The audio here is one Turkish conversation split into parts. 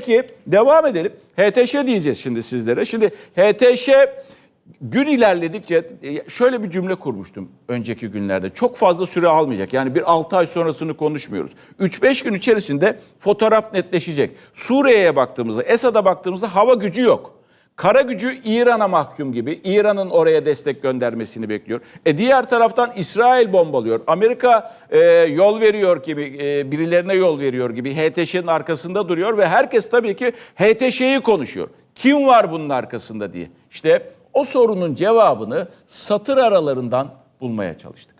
Peki devam edelim. HTŞ diyeceğiz şimdi sizlere. Şimdi HTŞ gün ilerledikçe e, şöyle bir cümle kurmuştum önceki günlerde. Çok fazla süre almayacak. Yani bir 6 ay sonrasını konuşmuyoruz. 3-5 gün içerisinde fotoğraf netleşecek. Suriye'ye baktığımızda, Esad'a baktığımızda hava gücü yok. Kara gücü İran'a mahkum gibi. İran'ın oraya destek göndermesini bekliyor. E diğer taraftan İsrail bombalıyor. Amerika e, yol veriyor gibi, e, birilerine yol veriyor gibi HTŞ'nin arkasında duruyor ve herkes tabii ki HTŞ'yi konuşuyor. Kim var bunun arkasında diye. İşte o sorunun cevabını satır aralarından bulmaya çalıştık.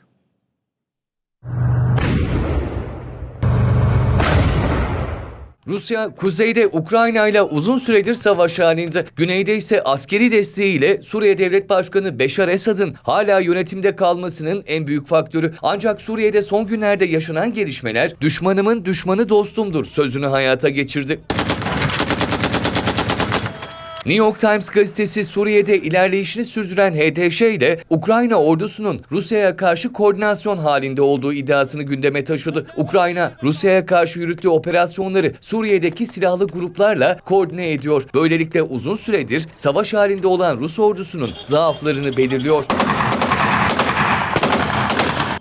Rusya kuzeyde Ukrayna ile uzun süredir savaş halinde. Güneyde ise askeri desteğiyle Suriye Devlet Başkanı Beşar Esad'ın hala yönetimde kalmasının en büyük faktörü. Ancak Suriye'de son günlerde yaşanan gelişmeler düşmanımın düşmanı dostumdur sözünü hayata geçirdi. New York Times gazetesi Suriye'de ilerleyişini sürdüren HTŞ ile Ukrayna ordusunun Rusya'ya karşı koordinasyon halinde olduğu iddiasını gündeme taşıdı. Ukrayna, Rusya'ya karşı yürüttüğü operasyonları Suriye'deki silahlı gruplarla koordine ediyor. Böylelikle uzun süredir savaş halinde olan Rus ordusunun zaaflarını belirliyor.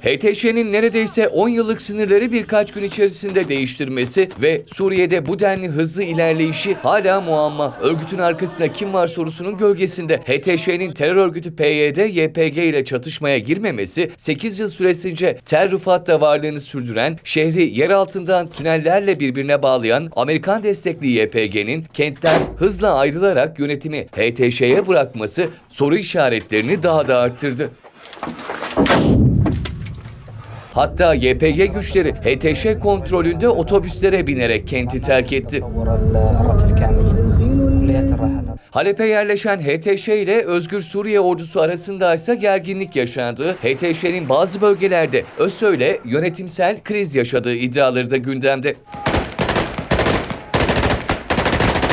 HTŞ'nin neredeyse 10 yıllık sınırları birkaç gün içerisinde değiştirmesi ve Suriye'de bu denli hızlı ilerleyişi hala muamma. Örgütün arkasında kim var sorusunun gölgesinde. HTŞ'nin terör örgütü PYD, YPG ile çatışmaya girmemesi 8 yıl süresince Tel Rıfat'ta varlığını sürdüren, şehri yer altından tünellerle birbirine bağlayan Amerikan destekli YPG'nin kentten hızla ayrılarak yönetimi HTŞ'ye bırakması soru işaretlerini daha da arttırdı. Hatta YPG güçleri HTŞ kontrolünde otobüslere binerek kenti terk etti. Halep'e yerleşen HTŞ ile Özgür Suriye ordusu arasında ise gerginlik yaşandı. HTŞ'nin bazı bölgelerde ÖSÖ ile yönetimsel kriz yaşadığı iddiaları da gündemde.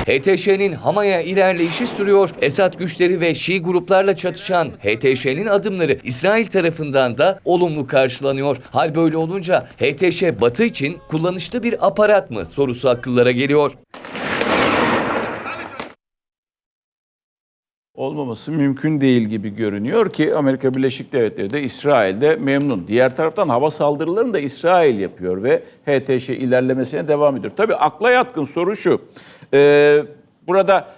HTŞ'nin Hama'ya ilerleyişi sürüyor. Esad güçleri ve Şii gruplarla çatışan HTŞ'nin adımları İsrail tarafından da olumlu karşılanıyor. Hal böyle olunca HTŞ Batı için kullanışlı bir aparat mı sorusu akıllara geliyor. Olmaması mümkün değil gibi görünüyor ki Amerika Birleşik Devletleri de İsrail'de memnun. Diğer taraftan hava saldırılarını da İsrail yapıyor ve HTŞ ilerlemesine devam ediyor. Tabii akla yatkın soru şu. Ee, burada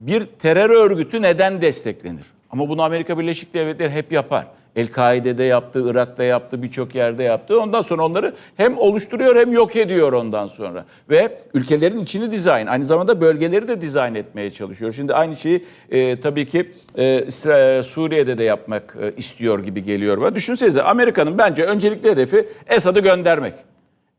bir terör örgütü neden desteklenir? Ama bunu Amerika Birleşik Devletleri hep yapar. El-Kaide'de yaptı, Irak'ta yaptı, birçok yerde yaptı. Ondan sonra onları hem oluşturuyor hem yok ediyor ondan sonra. Ve ülkelerin içini dizayn, aynı zamanda bölgeleri de dizayn etmeye çalışıyor. Şimdi aynı şeyi e, tabii ki e, İsra- Suriye'de de yapmak e, istiyor gibi geliyor bana. Düşünsenize Amerika'nın bence öncelikli hedefi Esad'ı göndermek.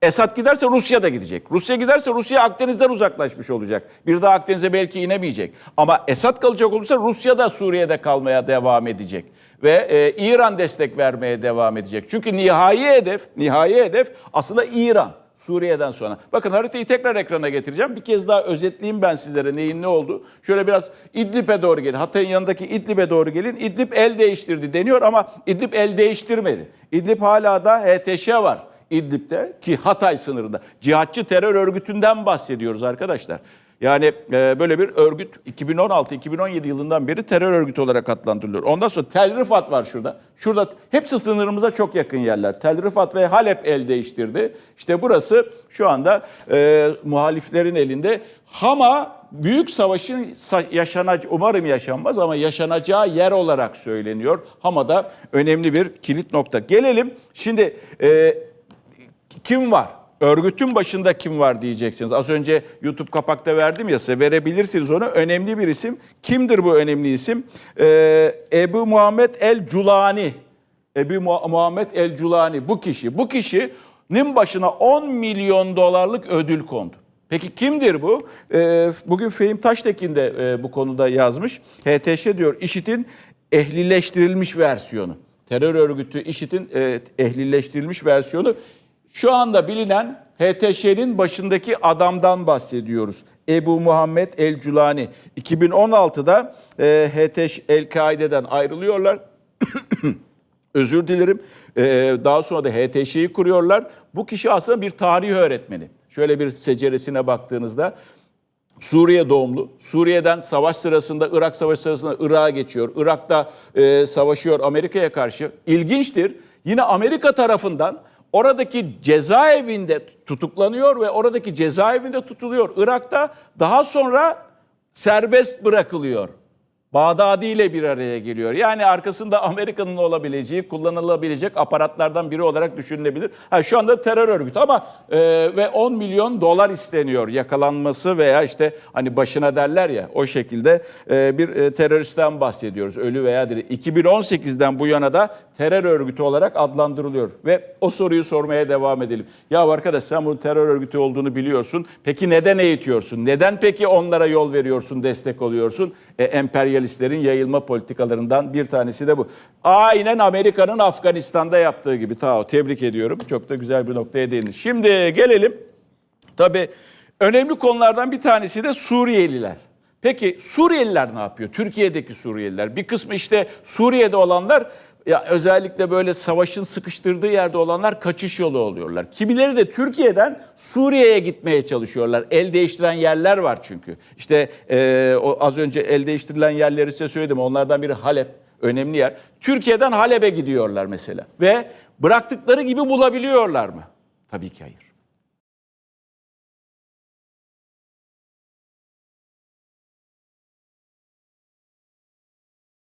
Esad giderse Rusya da gidecek. Rusya giderse Rusya Akdeniz'den uzaklaşmış olacak. Bir daha Akdeniz'e belki inemeyecek. Ama Esad kalacak olursa Rusya da Suriye'de kalmaya devam edecek. Ve e, İran destek vermeye devam edecek. Çünkü nihai hedef, nihai hedef aslında İran. Suriye'den sonra. Bakın haritayı tekrar ekrana getireceğim. Bir kez daha özetleyeyim ben sizlere neyin ne oldu. Şöyle biraz İdlib'e doğru gelin. Hatay'ın yanındaki İdlib'e doğru gelin. İdlib el değiştirdi deniyor ama İdlib el değiştirmedi. İdlib hala da HTŞ var. İdlib'de ki Hatay sınırında. Cihatçı terör örgütünden bahsediyoruz arkadaşlar. Yani e, böyle bir örgüt 2016-2017 yılından beri terör örgütü olarak adlandırılıyor. Ondan sonra Tel Rifat var şurada. Şurada hepsi sınırımıza çok yakın yerler. Tel Rifat ve Halep el değiştirdi. İşte burası şu anda e, muhaliflerin elinde. Hama büyük savaşın sa- yaşanacağı, umarım yaşanmaz ama yaşanacağı yer olarak söyleniyor. Hama'da önemli bir kilit nokta. Gelelim şimdi e, kim var? Örgütün başında kim var diyeceksiniz. Az önce YouTube kapakta verdim ya size verebilirsiniz onu. Önemli bir isim. Kimdir bu önemli isim? Ee, Ebu Muhammed el-Culani. Ebu Mu- Muhammed el-Culani bu kişi. Bu kişinin başına 10 milyon dolarlık ödül kondu. Peki kimdir bu? Ee, bugün Fehim Taştekin de e, bu konuda yazmış. HTŞ diyor IŞİD'in ehlileştirilmiş versiyonu. Terör örgütü IŞİD'in e, ehlileştirilmiş versiyonu. Şu anda bilinen HTŞ'nin başındaki adamdan bahsediyoruz. Ebu Muhammed El-Culani. 2016'da e, HTŞ El-Kaide'den ayrılıyorlar. Özür dilerim. Ee, daha sonra da HTŞ'yi kuruyorlar. Bu kişi aslında bir tarih öğretmeni. Şöyle bir seceresine baktığınızda Suriye doğumlu. Suriye'den savaş sırasında, Irak savaşı sırasında Irak'a geçiyor. Irak'ta e, savaşıyor Amerika'ya karşı. İlginçtir. Yine Amerika tarafından oradaki cezaevinde tutuklanıyor ve oradaki cezaevinde tutuluyor. Irak'ta daha sonra serbest bırakılıyor. Bağdadi ile bir araya geliyor. Yani arkasında Amerika'nın olabileceği, kullanılabilecek aparatlardan biri olarak düşünülebilir. Ha, şu anda terör örgütü ama e, ve 10 milyon dolar isteniyor yakalanması veya işte hani başına derler ya o şekilde e, bir e, teröristten bahsediyoruz. Ölü veya diri. 2018'den bu yana da terör örgütü olarak adlandırılıyor. Ve o soruyu sormaya devam edelim. Ya arkadaş sen bunun terör örgütü olduğunu biliyorsun. Peki neden eğitiyorsun? Neden peki onlara yol veriyorsun, destek oluyorsun? E, emperyalistlerin yayılma politikalarından bir tanesi de bu. Aynen Amerika'nın Afganistan'da yaptığı gibi. Ta tebrik ediyorum. Çok da güzel bir noktaya değindiniz. Şimdi gelelim. Tabii önemli konulardan bir tanesi de Suriyeliler. Peki Suriyeliler ne yapıyor? Türkiye'deki Suriyeliler. Bir kısmı işte Suriye'de olanlar ya özellikle böyle savaşın sıkıştırdığı yerde olanlar kaçış yolu oluyorlar. Kimileri de Türkiye'den Suriye'ye gitmeye çalışıyorlar. El değiştiren yerler var çünkü. İşte e, o az önce el değiştirilen yerleri size söyledim. Onlardan biri Halep. Önemli yer. Türkiye'den Halep'e gidiyorlar mesela. Ve bıraktıkları gibi bulabiliyorlar mı? Tabii ki hayır.